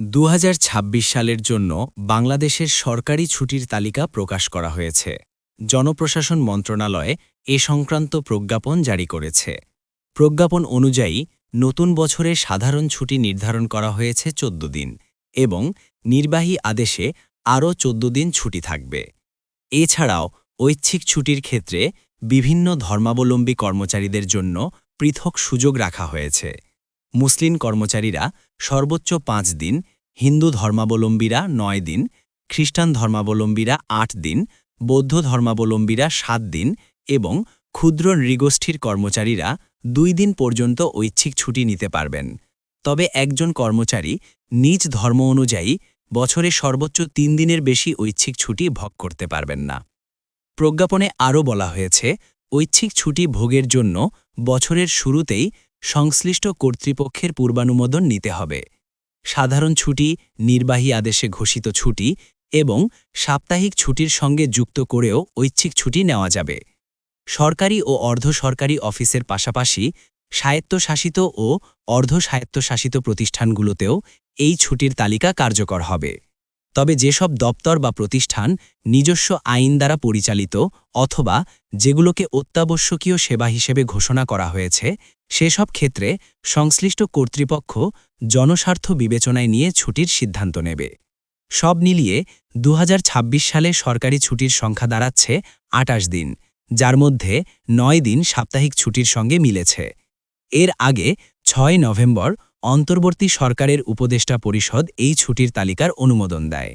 দু হাজার ছাব্বিশ সালের জন্য বাংলাদেশের সরকারি ছুটির তালিকা প্রকাশ করা হয়েছে। জনপ্রশাসন মন্ত্রণালয়ে এ সংক্রান্ত প্রজ্ঞাপন জারি করেছে। প্রজ্ঞাপন অনুযায়ী নতুন বছরে সাধারণ ছুটি নির্ধারণ করা হয়েছে ১৪ দিন এবং নির্বাহী আদেশে আরও ১৪ দিন ছুটি থাকবে। এছাড়াও ঐচ্ছিক ছুটির ক্ষেত্রে বিভিন্ন ধর্মাবলম্বী কর্মচারীদের জন্য পৃথক সুযোগ রাখা হয়েছে। মুসলিম কর্মচারীরা সর্বোচ্চ পাঁচ দিন, হিন্দু ধর্মাবলম্বীরা নয় দিন, খ্রিস্টান ধর্মাবলম্বীরা আট দিন, বৌদ্ধ ধর্মাবলম্বীরা সাত দিন এবং ক্ষুদ্র নৃগোষ্ঠীর কর্মচারীরা দুই দিন পর্যন্ত ঐচ্ছিক ছুটি নিতে পারবেন। তবে একজন কর্মচারী নিজ ধর্ম অনুযায়ী বছরে সর্বোচ্চ তিন দিনের বেশি ঐচ্ছিক ছুটি ভোগ করতে পারবেন না। প্রজ্ঞাপনে আরও বলা হয়েছে, ঐচ্ছিক ছুটি ভোগের জন্য বছরের শুরুতেই সংশ্লিষ্ট কর্তৃপক্ষের পূর্বানুমোদন নিতে হবে। সাধারণ ছুটি, নির্বাহী আদেশে ঘোষিত ছুটি এবং সাপ্তাহিক ছুটির সঙ্গে যুক্ত করেও ঐচ্ছিক ছুটি নেওয়া যাবে। সরকারি ও অর্ধ সরকারি অফিসের পাশাপাশি স্বায়ত্তশাসিত ও অর্ধ স্বায়ত্তশাসিত প্রতিষ্ঠানগুলোতেও এই ছুটির তালিকা কার্যকর হবে। তবে যেসব দপ্তর বা প্রতিষ্ঠান নিজস্ব আইন দ্বারা পরিচালিত অথবা যেগুলোকে অত্যাবশ্যকীয় সেবা হিসেবে ঘোষণা করা হয়েছে, সেসব ক্ষেত্রে সংশ্লিষ্ট কর্তৃপক্ষ জনস্বার্থ বিবেচনায় নিয়ে ছুটির সিদ্ধান্ত নেবে। সব মিলিয়ে দু হাজার ছাব্বিশ সালে সরকারি ছুটির সংখ্যা দাঁড়াচ্ছে আটাশ দিন, যার মধ্যে নয় দিন সাপ্তাহিক ছুটির সঙ্গে মিলেছে। এর আগে ছয় নভেম্বর অন্তর্বর্তী সরকারের উপদেষ্টা পরিষদ এই ছুটির তালিকার অনুমোদন দেয়।